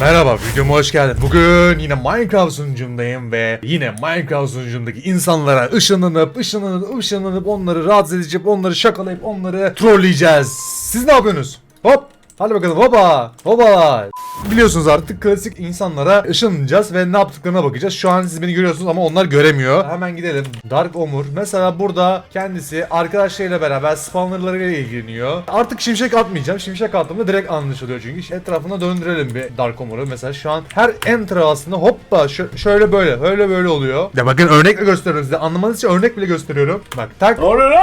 Merhaba videoma hoş geldin. Bugün yine Minecraft sunucumdayım ve yine Minecraft sunucumdaki insanlara ışınlanıp ışınlanıp ışınlanıp onları rahatsız edeceğim, onları şakalayıp onları trolleyeceğiz. Siz ne yapıyorsunuz? Hop! Hadi bakalım hopa hopa. Biliyorsunuz artık klasik insanlara ışınlanacağız ve ne yaptıklarına bakacağız. Şu an siz beni görüyorsunuz ama onlar göremiyor. Hemen gidelim. Dark Omur. Mesela burada kendisi arkadaşlarıyla beraber spawnerlarıyla ilgileniyor. Artık şimşek atmayacağım. Şimşek attığımda direkt anlaşılıyor çünkü. Etrafına döndürelim bir Dark Omur'u. Mesela şu an her enter aslında hoppa şö- şöyle böyle böyle böyle oluyor. Ya bakın örnekle gösteriyorum size. Anlamanız için örnek bile gösteriyorum. Bak tak.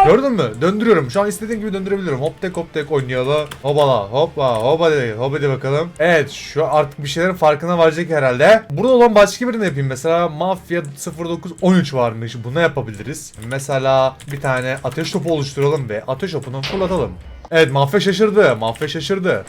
Gördün mü? Döndürüyorum. Şu an istediğim gibi döndürebilirim. Hop tek hop tek oynayalım. Hopala hoppa hoppa dedi. Hop hadi bakalım. Evet şu artık bir şeylerin farkına varacak herhalde. Burada olan başka birini yapayım. Mesela Mafya 0913 varmış. Buna yapabiliriz. Mesela bir tane ateş topu oluşturalım ve ateş topunu fırlatalım. Evet mafya şaşırdı. Mafya şaşırdı.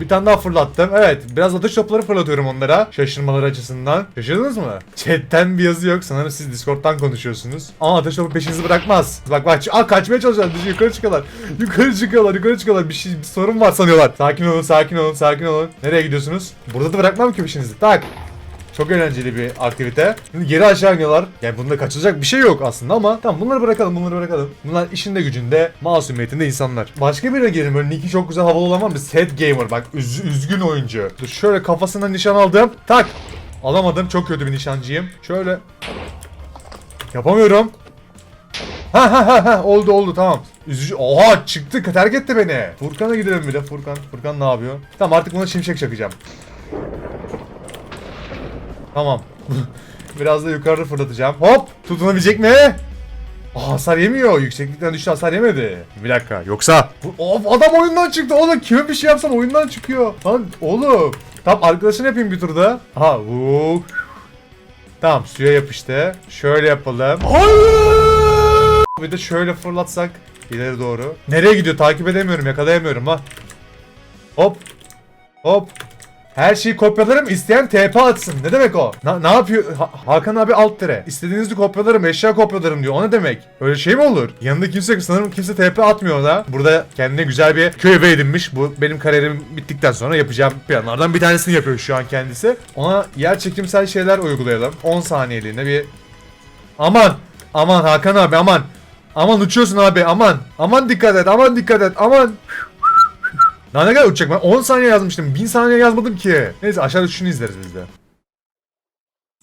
Bir tane daha fırlattım. Evet biraz ateş topları fırlatıyorum onlara. Şaşırmaları açısından. Şaşırdınız mı? Chatten bir yazı yok. Sanırım siz Discord'dan konuşuyorsunuz. Ama ateş topu peşinizi bırakmaz. Bak bak. Aa kaçmaya çalışıyorlar. Düşün, yukarı çıkıyorlar. Yukarı çıkıyorlar. Yukarı çıkıyorlar. Bir şey bir sorun var sanıyorlar. Sakin olun sakin olun sakin olun. Nereye gidiyorsunuz? Burada da bırakmam ki peşinizi. Tak. Çok eğlenceli bir aktivite. Şimdi geri aşağı iniyorlar. Yani bunda kaçılacak bir şey yok aslında ama tamam bunları bırakalım bunları bırakalım. Bunlar işinde gücünde masumiyetinde insanlar. Başka birine gelin böyle Nick'i çok güzel havalı olan mı? Sad Gamer bak üz- üzgün oyuncu. Dur şöyle kafasına nişan aldım. Tak. Alamadım çok kötü bir nişancıyım. Şöyle. Yapamıyorum. Ha ha ha ha oldu oldu tamam. Üzücü. Oha çıktı terk etti beni. Furkan'a gidelim bir de Furkan. Furkan ne yapıyor? Tamam artık buna şimşek çakacağım. Tamam. Biraz da yukarı fırlatacağım. Hop! Tutunabilecek mi? Aa, hasar yemiyor. Yükseklikten düştü hasar yemedi. Bir dakika. Yoksa... Of adam oyundan çıktı. Oğlum kime bir şey yapsam oyundan çıkıyor. Lan oğlum. Tamam arkadaşını yapayım bir turda. Aha. Vuuu. Tamam suya yapıştı. Şöyle yapalım. Hayır! Bir de şöyle fırlatsak ileri doğru. Nereye gidiyor? Takip edemiyorum. Yakalayamıyorum ha. Hop. Hop. Her şeyi kopyalarım isteyen TP atsın. Ne demek o? Na- ne yapıyor? Ha- Hakan abi alt tere. İstediğinizi kopyalarım, eşya kopyalarım diyor. O ne demek? Öyle şey mi olur? Yanında kimse yok. Sanırım kimse TP atmıyor da. Burada kendine güzel bir köy evi edinmiş. Bu benim kariyerim bittikten sonra yapacağım planlardan bir tanesini yapıyor şu an kendisi. Ona yer çekimsel şeyler uygulayalım. 10 saniyeliğine bir... Aman! Aman Hakan abi aman! Aman uçuyorsun abi aman! Aman dikkat et aman dikkat et aman! Daha ne kadar uçacak ben 10 saniye yazmıştım 1000 saniye yazmadım ki. Neyse aşağıda şunu izleriz biz de.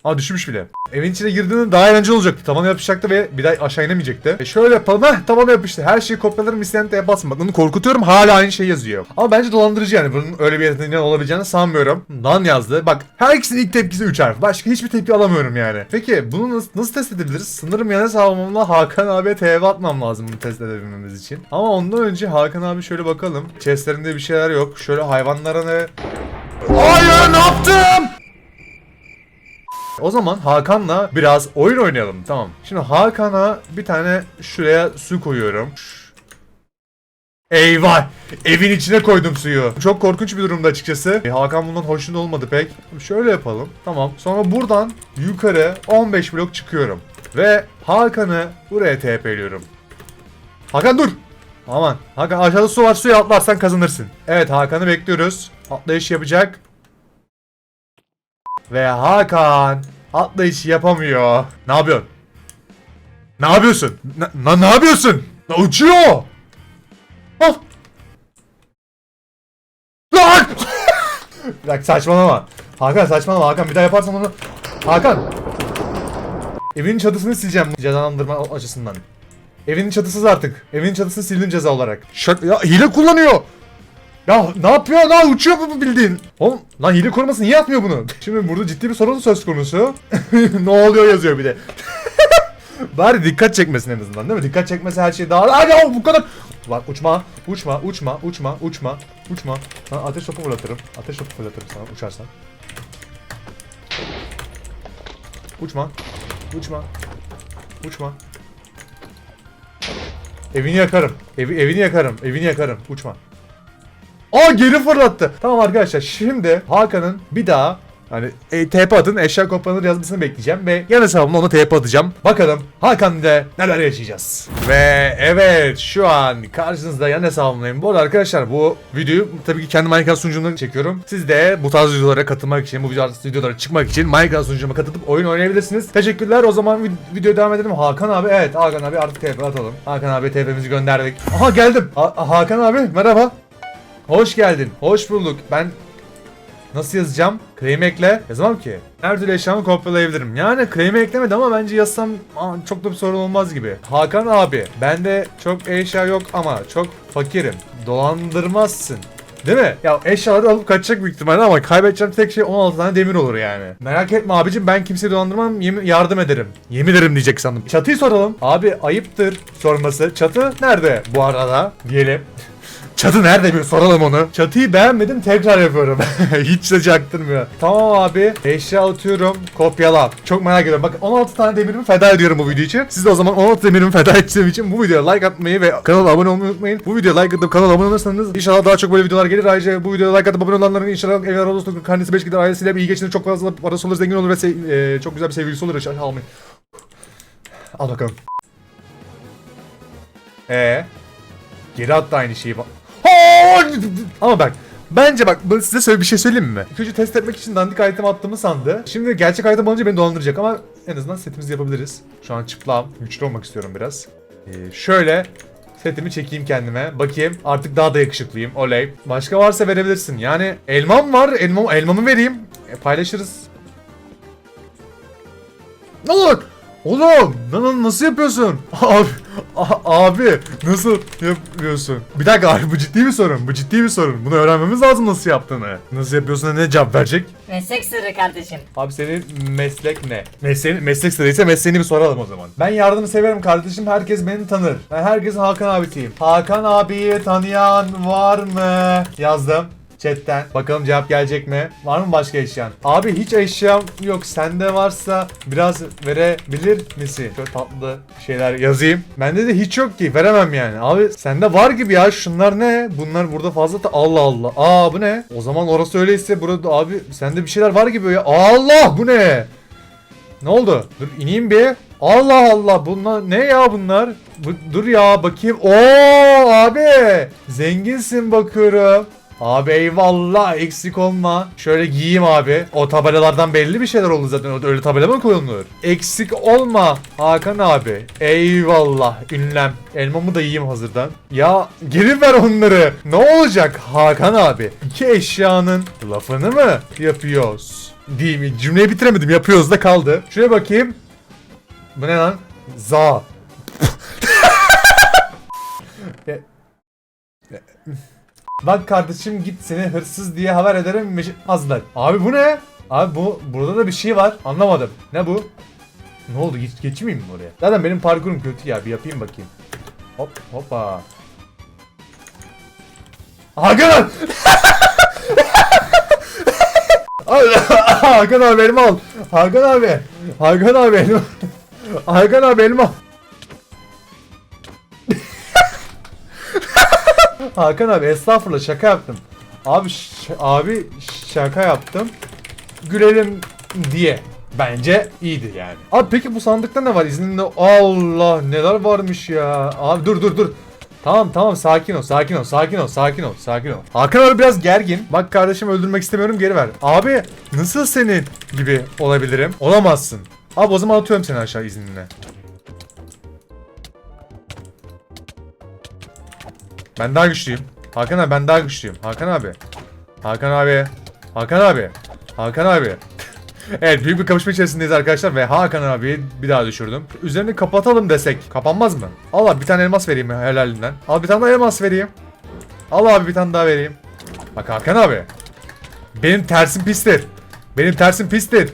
Aa düşmüş bile. Evin içine girdiğinde daha eğlenceli olacaktı. Tavana yapışacaktı ve bir daha aşağı inemeyecekti. E şöyle yapalım. Heh tavana yapıştı. Her şeyi kopyalarım isteyen de basma. Bak onu korkutuyorum hala aynı şey yazıyor. Ama bence dolandırıcı yani. Bunun öyle bir yeteneği olabileceğini sanmıyorum. Nan yazdı. Bak herkesin ilk tepkisi 3 harf. Başka hiçbir tepki alamıyorum yani. Peki bunu nasıl, nasıl test edebiliriz? Sanırım yana sağlamamla Hakan abiye TV atmam lazım bunu test edebilmemiz için. Ama ondan önce Hakan abi şöyle bakalım. Chestlerinde bir şeyler yok. Şöyle hayvanlara ne... Hayır ne yaptım? O zaman Hakan'la biraz oyun oynayalım. Tamam. Şimdi Hakan'a bir tane şuraya su koyuyorum. Eyvah! Evin içine koydum suyu. Çok korkunç bir durumda açıkçası. E, Hakan bundan hoşnut olmadı pek. Şöyle yapalım. Tamam. Sonra buradan yukarı 15 blok çıkıyorum. Ve Hakan'ı buraya TP'liyorum. Hakan dur! Aman. Hakan aşağıda su var suya atlarsan kazanırsın. Evet Hakan'ı bekliyoruz. Atlayış yapacak. Ve Hakan atlayış yapamıyor. Ne yapıyorsun? Ne yapıyorsun? Na- ne yapıyorsun? Na, uçuyor. Of. Lan! dakika saçmalama. Hakan saçmalama Hakan bir daha yaparsan onu. Hakan. Evinin çatısını sileceğim cezalandırma açısından. Evinin çatısız artık. Evinin çatısını sildim ceza olarak. Şak ya hile kullanıyor. Ya ne yapıyor lan uçuyor bu bildiğin. Oğlum lan hile koruması niye atmıyor bunu? Şimdi burada ciddi bir sorun söz konusu. ne oluyor yazıyor bir de. Bari dikkat çekmesin en azından değil mi? Dikkat çekmesi her şey daha... Hadi o bu kadar. Bak uçma, uçma, uçma, uçma, uçma, uçma. Sana ateş topu fırlatırım. Ateş topu fırlatırım sana uçarsan. Uçma, uçma, uçma. Evini yakarım. Evi, evini yakarım. Evini yakarım. Uçma. Aa geri fırlattı. Tamam arkadaşlar şimdi Hakan'ın bir daha Hani e, TP atın eşya kopyalanır yazmasını bekleyeceğim ve yan hesabımda ona TP atacağım. Bakalım Hakan'da neler yaşayacağız. Ve evet şu an karşınızda yan hesabımdayım. Bu arada arkadaşlar bu videoyu tabii ki kendi Minecraft sunucumdan çekiyorum. Siz de bu tarz videolara katılmak için, bu videolara çıkmak için Minecraft sunucuma katılıp oyun oynayabilirsiniz. Teşekkürler. O zaman vid- videoya devam edelim. Hakan abi evet Hakan abi artık TP atalım. Hakan abi TP'mizi gönderdik. Aha geldim. Ha- Hakan abi merhaba. Hoş geldin. Hoş bulduk. Ben Nasıl yazacağım? Claim ekle. Yazamam ki. Her türlü eşyamı kopyalayabilirim. Yani claim'i eklemedi ama bence yazsam aa, çok da bir sorun olmaz gibi. Hakan abi, bende çok eşya yok ama çok fakirim. Dolandırmazsın. Değil mi? Ya eşyaları alıp kaçacak büyük ihtimalle ama kaybedeceğim tek şey 16 tane demir olur yani. Merak etme abicim ben kimseyi dolandırmam yemin, yardım ederim. Yemin ederim diyecek sandım. Çatıyı soralım. Abi ayıptır sorması. Çatı nerede bu arada? Diyelim. Çatı nerede bir soralım onu. Çatıyı beğenmedim tekrar yapıyorum. Hiç de çaktırmıyor. Tamam abi. Eşya atıyorum. Kopyala. Çok merak ediyorum. Bakın 16 tane demirimi feda ediyorum bu video için. Siz de o zaman 16 demirimi feda ettiğim için bu videoya like atmayı ve kanala abone olmayı unutmayın. Bu videoya like atıp kanala abone olursanız inşallah daha çok böyle videolar gelir. Ayrıca bu videoya like atıp abone olanların inşallah evler olursa karnesi 5 gider ailesiyle iyi geçinir. Çok fazla parası olur zengin olur ve e, çok güzel bir sevgilisi olur. Aşağı almayın. Al bakalım. Ee, geri attı aynı şeyi. Ama bak Bence bak size söyle bir şey söyleyeyim mi? İlk önce test etmek için dandik item attığımı sandı. Şimdi gerçek item alınca beni dolandıracak ama en azından setimizi yapabiliriz. Şu an çıplağım. Güçlü olmak istiyorum biraz. Ee, şöyle setimi çekeyim kendime. Bakayım artık daha da yakışıklıyım. Oley. Başka varsa verebilirsin. Yani elmam var. Elmam, elmamı vereyim. E, paylaşırız. Ne olur? Oğlum lan nasıl yapıyorsun? Abi, abi nasıl yapıyorsun? Bir dakika abi bu ciddi bir sorun. Bu ciddi bir sorun. Bunu öğrenmemiz lazım nasıl yaptığını. Nasıl yapıyorsun ne cevap verecek? Meslek sırrı kardeşim. Abi senin meslek ne? Mesleğin, meslek sırrıysa mesleğini bir soralım o zaman. Ben yardımı severim kardeşim. Herkes beni tanır. Ben herkesin Hakan abisiyim. Hakan abiyi tanıyan var mı? Yazdım. Chatten. Bakalım cevap gelecek mi? Var mı başka eşyan? Abi hiç eşyam yok. Sende varsa biraz verebilir misin? Şöyle tatlı şeyler yazayım. Bende de hiç yok ki. Veremem yani. Abi sende var gibi ya. Şunlar ne? Bunlar burada fazla da Allah Allah. Aa bu ne? O zaman orası öyleyse burada abi sende bir şeyler var gibi ya. Allah bu ne? Ne oldu? Dur ineyim bir. Allah Allah bunlar ne ya bunlar? Bu, dur ya bakayım. Oo abi zenginsin bakıyorum. Abi eyvallah eksik olma. Şöyle giyeyim abi. O tabelalardan belli bir şeyler oldu zaten. Öyle tabela mı koyulur? Eksik olma Hakan abi. Eyvallah ünlem. Elmamı da yiyeyim hazırdan. Ya geri ver onları. Ne olacak Hakan abi? İki eşyanın lafını mı yapıyoruz? Değil mi? Cümleyi bitiremedim. Yapıyoruz da kaldı. Şuraya bakayım. Bu ne lan? Za. E- e- Bak kardeşim git seni hırsız diye haber ederim azlar. Abi bu ne? Abi bu burada da bir şey var. Anlamadım. Ne bu? Ne oldu? Geç, geçmeyeyim mi oraya? Zaten benim parkurum kötü ya. Bir yapayım bakayım. Hop hoppa. Hakan! Hakan abi elma al. Hakan abi. Hakan abi elma. Hakan abi elma. Hakan abi estağfurullah şaka yaptım. Abi abi şaka yaptım. Gülelim diye. Bence iyidir yani. Abi peki bu sandıkta ne var izninle? Allah neler varmış ya. Abi dur dur dur. Tamam tamam sakin ol sakin ol sakin ol sakin ol sakin ol. Hakan abi biraz gergin. Bak kardeşim öldürmek istemiyorum geri ver. Abi nasıl senin gibi olabilirim? Olamazsın. Abi o zaman atıyorum seni aşağı izninle. Ben daha güçlüyüm. Hakan abi ben daha güçlüyüm. Hakan abi. Hakan abi. Hakan abi. Hakan abi. evet büyük bir kapışma içerisindeyiz arkadaşlar ve Hakan abi bir daha düşürdüm. Üzerini kapatalım desek kapanmaz mı? Al abi bir tane elmas vereyim helalinden. Al bir tane daha elmas vereyim. Al abi bir tane daha vereyim. Bak Hakan abi. Benim tersim pistir. Benim tersim pistir.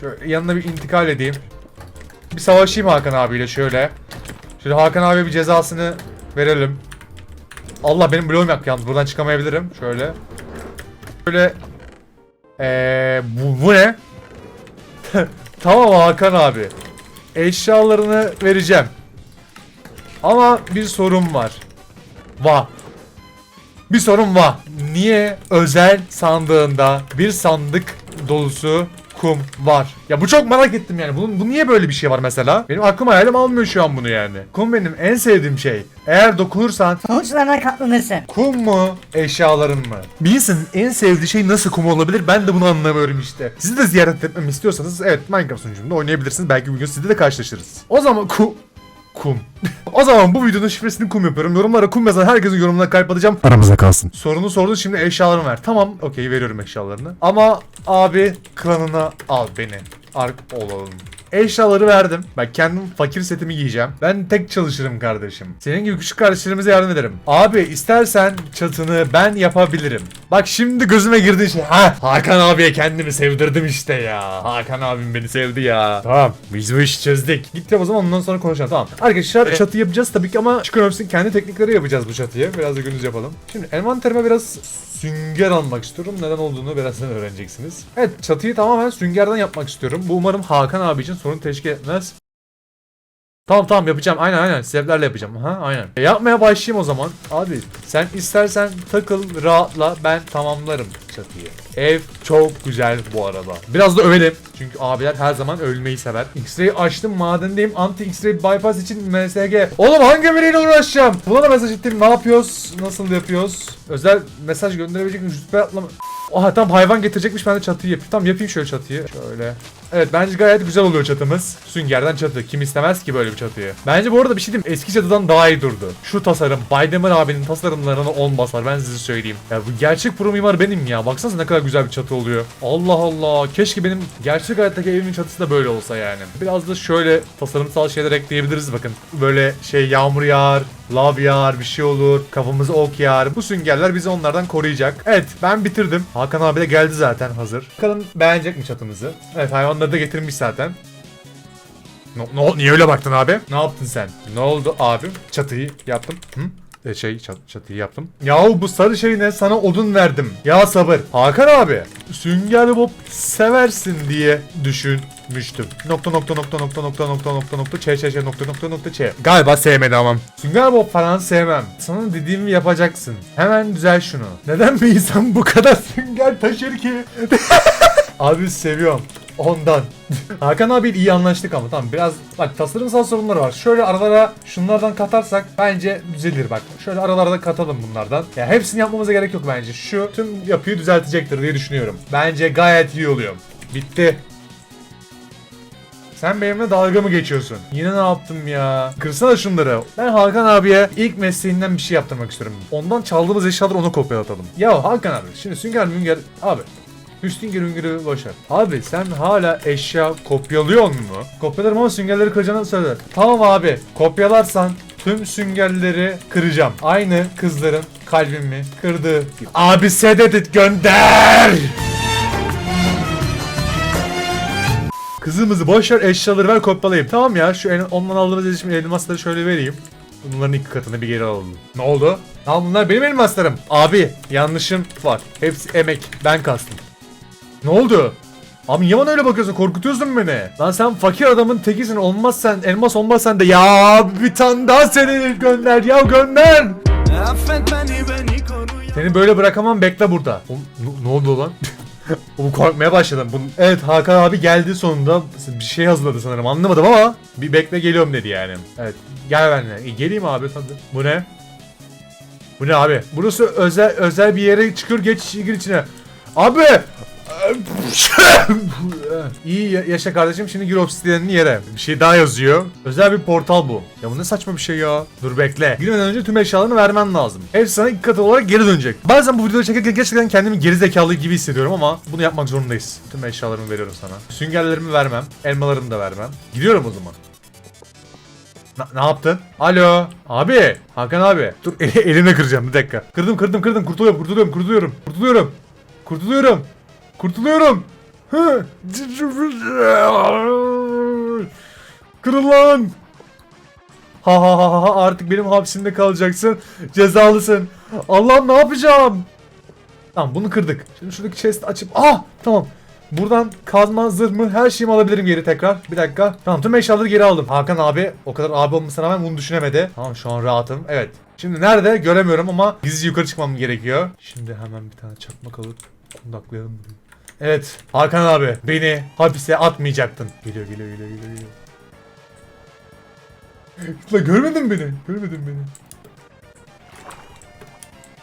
Şöyle yanına bir intikal edeyim. Bir savaşayım Hakan abiyle şöyle. Şöyle Hakan abi bir cezasını verelim. Allah benim bloğum yok yalnız buradan çıkamayabilirim. Şöyle. Şöyle. Eee bu, bu ne? tamam Hakan abi. Eşyalarını vereceğim. Ama bir sorun var. Va. bir sorun var. Niye özel sandığında bir sandık dolusu kum var? Ya bu çok merak ettim yani. Bunun, bu niye böyle bir şey var mesela? Benim aklım hayalim almıyor şu an bunu yani. Kum benim en sevdiğim şey. Eğer dokunursan Sonuçlarına katlanırsın. Kum mu, eşyaların mı? Bir insanın en sevdiği şey nasıl kum olabilir? Ben de bunu anlamıyorum işte. Sizi de ziyaret etmemi istiyorsanız evet Minecraft sunucumda oynayabilirsiniz. Belki bir gün sizle de karşılaşırız. O zaman ku... Kum. o zaman bu videonun şifresini kum yapıyorum. Yorumlara kum yazan herkesin yorumuna kalp atacağım. Aramıza kalsın. Sorunu sordu şimdi eşyalarımı ver. Tamam okey veriyorum eşyalarını. Ama abi klanına al beni. Ark olalım. Eşyaları verdim. Ben kendim fakir setimi giyeceğim. Ben tek çalışırım kardeşim. Senin gibi küçük kardeşlerimize yardım ederim. Abi istersen çatını ben yapabilirim. Bak şimdi gözüme girdi şey. Ha Hakan abiye kendimi sevdirdim işte ya. Hakan abim beni sevdi ya. Tamam biz bu işi çözdük. Gittim o zaman ondan sonra konuşalım tamam. Arkadaşlar çatı yapacağız tabii ki ama Şükür kendi teknikleri yapacağız bu çatıya. Biraz da gündüz yapalım. Şimdi envanterime biraz sünger almak istiyorum. Neden olduğunu birazdan öğreneceksiniz. Evet çatıyı tamamen süngerden yapmak istiyorum. Bu umarım Hakan abi için sorun teşkil etmez. Tamam tamam yapacağım. Aynen aynen. Sebeplerle yapacağım. Ha aynen. E, yapmaya başlayayım o zaman. Abi sen istersen takıl rahatla ben tamamlarım çatıyı. Ev çok güzel bu arada. Biraz da övelim. Çünkü abiler her zaman ölmeyi sever. X-ray açtım madendeyim. Anti X-ray bypass için MSG. Oğlum hangi biriyle uğraşacağım? Buna mesaj ettim. Ne yapıyoruz? Nasıl yapıyoruz? Özel mesaj gönderebilecek mi? Rütbe atlama. Oha tam hayvan getirecekmiş ben de çatıyı yapayım. Tamam yapayım şöyle çatıyı. Şöyle. Evet bence gayet güzel oluyor çatımız. Süngerden çatı. Kim istemez ki böyle bir çatıyı. Bence bu arada bir şey diyeyim. Eski çatıdan daha iyi durdu. Şu tasarım. Baydemir abinin tasarımlarına 10 basar. Ben size söyleyeyim. Ya bu gerçek pro mimar benim ya. Baksanıza ne kadar güzel bir çatı oluyor. Allah Allah. Keşke benim gerçek hayattaki evimin çatısı da böyle olsa yani. Biraz da şöyle tasarımsal şeyler ekleyebiliriz bakın. Böyle şey yağmur yağar. Lav yağar bir şey olur. Kafamıza ok yağar. Bu süngerler bizi onlardan koruyacak. Evet ben bitirdim. Hakan abi de geldi zaten hazır. Bakalım beğenecek mi çatımızı? Evet hayvanları da getirmiş zaten. No, no, niye öyle baktın abi? Ne yaptın sen? Ne oldu abim? Çatıyı yaptım. Hı? E, şey çat, çatıyı yaptım. Yahu bu sarı şey ne? Sana odun verdim. Ya sabır. Hakan abi. Sünger Bob seversin diye düşünmüştüm. Nokta nokta nokta nokta nokta nokta nokta nokta ç ç ç nokta nokta nokta ç. Galiba sevmedi ama. Sünger Bob falan sevmem. Sana dediğimi yapacaksın. Hemen düzel şunu. Neden bir insan bu kadar sünger taşır ki? Abi seviyorum. Ondan. Hakan abi iyi anlaştık ama tamam biraz bak tasarımsal sorunları var. Şöyle aralara şunlardan katarsak bence düzelir bak. Şöyle aralarda katalım bunlardan. Ya hepsini yapmamıza gerek yok bence. Şu tüm yapıyı düzeltecektir diye düşünüyorum. Bence gayet iyi oluyor. Bitti. Sen benimle dalga mı geçiyorsun? Yine ne yaptım ya? Kırsana şunları. Ben Hakan abiye ilk mesleğinden bir şey yaptırmak istiyorum. Ondan çaldığımız eşyaları ona kopyalatalım. Ya Hakan abi şimdi sünger münger abi Üstün gürüngürü boşver. Abi sen hala eşya kopyalıyor mu? Kopyalarım ama süngerleri kıracağını söyle. Tamam abi. Kopyalarsan tüm süngerleri kıracağım. Aynı kızların kalbimi kırdı. Abi sedet gönder. Kızımızı boşver eşyaları ver kopyalayayım. Tamam ya şu ondan aldığımız elişim elmasları şöyle vereyim. Bunların iki katını bir geri alalım. Ne oldu? Al bunlar benim elmaslarım. Abi yanlışım var. Hepsi emek. Ben kastım. Ne oldu? Abi niye bana öyle bakıyorsun? Korkutuyorsun beni. Lan sen fakir adamın tekisin. Olmaz sen, elmas olmaz sen de. Ya bir tane daha seni gönder ya gönder. Affet beni beni koru Seni böyle bırakamam bekle burada. Oğlum, ne, ne oldu lan? Oğlum korkmaya başladım. Bunun... Evet Hakan abi geldi sonunda. Bir şey hazırladı sanırım anlamadım ama bir bekle geliyorum dedi yani. Evet gel benimle. E, geleyim abi tabii. Bu ne? Bu ne abi? Burası özel özel bir yere çıkıyor geç gir içine. Abi! İyi ya- yaşa kardeşim şimdi gir obsidiyenin yere. Bir şey daha yazıyor. Özel bir portal bu. Ya bu ne saçma bir şey ya. Dur bekle. Girmeden önce tüm eşyalarını vermen lazım. Hepsi sana iki katı olarak geri dönecek. Bazen bu videoyu çekerken gerçekten kendimi geri zekalı gibi hissediyorum ama bunu yapmak zorundayız. Tüm eşyalarımı veriyorum sana. Süngerlerimi vermem. Elmalarımı da vermem. Gidiyorum o zaman. Na- ne yaptın? Alo. Abi. Hakan abi. Dur eli, elimle kıracağım bir dakika. Kırdım kırdım kırdım. Kurtuluyorum kurtuluyorum kurtuluyorum. Kurtuluyorum. Kurtuluyorum. Kurtuluyorum. Kırıl lan. Ha ha ha ha artık benim hapsimde kalacaksın. Cezalısın. Allah'ım ne yapacağım? Tamam bunu kırdık. Şimdi şuradaki chest açıp ah tamam. Buradan kazma, zırh her şeyimi alabilirim geri tekrar. Bir dakika. Tamam tüm eşyaları geri aldım. Hakan abi o kadar abi olmasına rağmen bunu düşünemedi. Tamam şu an rahatım. Evet. Şimdi nerede göremiyorum ama gizlice yukarı çıkmam gerekiyor. Şimdi hemen bir tane çakmak alıp kundaklayalım. burayı. Evet Hakan abi beni hapise atmayacaktın. Geliyor geliyor geliyor geliyor geliyor. La görmedin beni. Görmedin beni.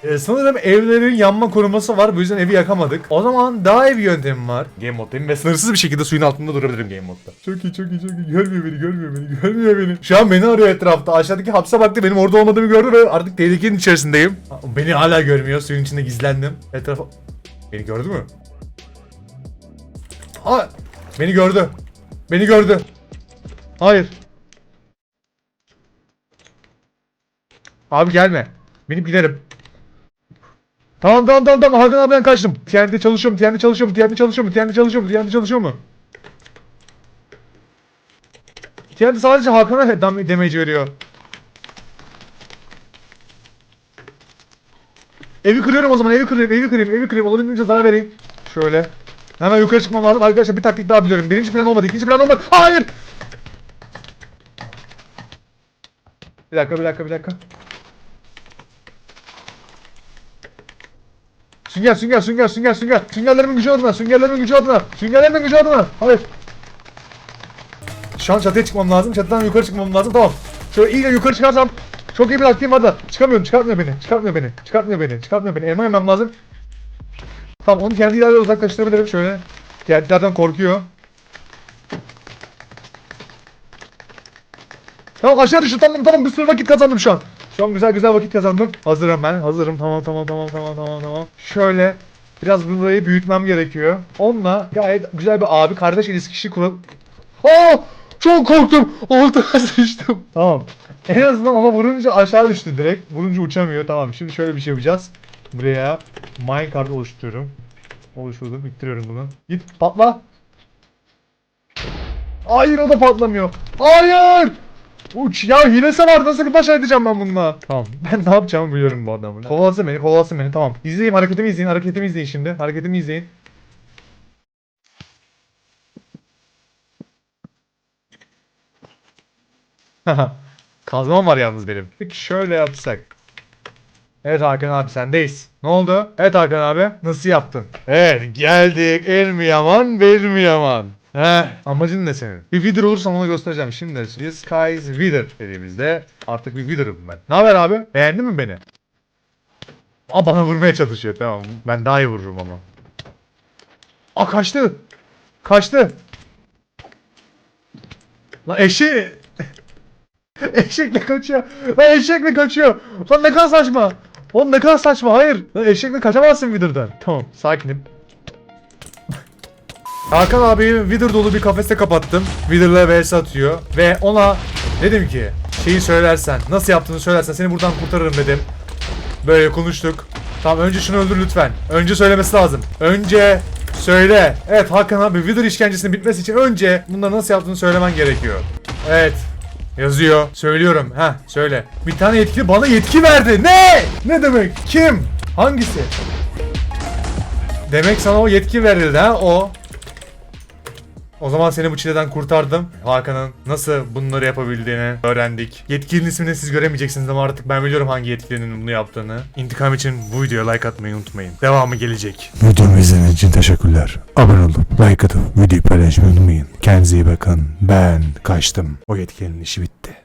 Ee, sanırım evlerin yanma koruması var. Bu yüzden evi yakamadık. O zaman daha iyi bir yöntemim var. Game moddayım ve sınırsız bir şekilde suyun altında durabilirim game modda. Çok iyi çok iyi çok iyi. Görmüyor beni görmüyor beni görmüyor beni. Şu an beni arıyor etrafta. Aşağıdaki hapse baktı benim orada olmadığımı gördü ve artık tehlikenin içerisindeyim. Beni hala görmüyor. Suyun içinde gizlendim. Etrafa... Beni gördü mü? Aa, beni gördü. Beni gördü. Hayır. Abi gelme. Benim giderim. Tamam tamam tamam tamam Hakan abi ben kaçtım. TNT çalışıyor mu? TNT çalışıyor mu? TNT çalışıyor mu? TNT çalışıyor mu? TNT çalışıyor mu? TNT sadece Hakan'a dam- damage veriyor. Evi kırıyorum o zaman evi kırayım evi kırayım evi kırayım olabildiğince zarar vereyim. Şöyle. Hemen yukarı çıkmam lazım arkadaşlar bir taktik daha biliyorum. Birinci plan olmadı ikinci plan olmadı. Hayır. Bir dakika bir dakika bir dakika. Sünger sünger sünger sünger sünger. Süngerlerimin gücü adına süngerlerimin gücü adına. Süngerlerimin gücü adına. Hayır. Şu an çatıya çıkmam lazım. Çatıdan yukarı çıkmam lazım. Tamam. Şöyle iyice yukarı çıkarsam çok iyi bir taktiğim var da. Çıkamıyorum. Çıkartmıyor beni. Çıkartmıyor beni. Çıkartmıyor beni. Çıkartmıyor beni. Elma yemem lazım. Tamam onu kendi ilerle uzaklaştırabilirim şöyle. Kendilerden korkuyor. Tamam aşağı düştü tamam tamam bir sürü vakit kazandım şu an. Şu an güzel güzel vakit kazandım. Hazırım ben hazırım tamam tamam tamam tamam tamam tamam. Şöyle biraz burayı büyütmem gerekiyor. Onunla gayet güzel bir abi kardeş ilişkisi kurup... Aa! Çok korktum. Altıma sıçtım. Tamam. En azından ama vurunca aşağı düştü direkt. Vurunca uçamıyor. Tamam şimdi şöyle bir şey yapacağız. Buraya minecart oluşturuyorum. Oluşturdum. Bittiriyorum bunu. Git patla. Hayır o da patlamıyor. Hayır! Uç ya hilesi var nasıl baş edeceğim ben bununla? Tamam ben ne yapacağımı biliyorum bu adamın. Kovalasın beni kovalasın beni tamam. İzleyin hareketimi izleyin hareketimi izleyin şimdi. Hareketimi izleyin. Haha. Kazmam var yalnız benim. Peki şöyle yapsak. Evet Hakan abi sendeyiz. Ne oldu? Evet Hakan abi. Nasıl yaptın? Evet geldik. El mi yaman bel mi yaman? He. Amacın ne senin? Bir Wither olursam onu göstereceğim. Şimdi This guy is Wither dediğimizde artık bir Wither'ım ben. Ne haber abi? Beğendin mi beni? Aa bana vurmaya çalışıyor tamam. Ben daha iyi vururum ama. Aa kaçtı. Kaçtı. Lan eşeği. Eşekle kaçıyor. Lan eşekle kaçıyor. Lan ne kadar saçma. Oğlum ne kadar saçma. Hayır. Lan eşekle kaçamazsın Wither'dan. Tamam sakinim. Hakan abi Wither dolu bir kafeste kapattım. Wither'la vs atıyor. Ve ona dedim ki şeyi söylersen, nasıl yaptığını söylersen seni buradan kurtarırım dedim. Böyle konuştuk. Tamam önce şunu öldür lütfen. Önce söylemesi lazım. Önce söyle. Evet Hakan abi Wither işkencesinin bitmesi için önce bunları nasıl yaptığını söylemen gerekiyor. Evet. Yazıyor. Söylüyorum. Ha söyle. Bir tane yetkili bana yetki verdi. Ne? Ne demek? Kim? Hangisi? Demek sana o yetki verildi ha o. O zaman seni bu çileden kurtardım. Hakan'ın nasıl bunları yapabildiğini öğrendik. Yetkilinin ismini siz göremeyeceksiniz ama artık ben biliyorum hangi yetkilinin bunu yaptığını. İntikam için bu videoya like atmayı unutmayın. Devamı gelecek. Videomu izlediğiniz için teşekkürler. Abone olup like atıp videoyu paylaşmayı unutmayın. Kendinize iyi bakın. Ben kaçtım. O yetkilinin işi bitti.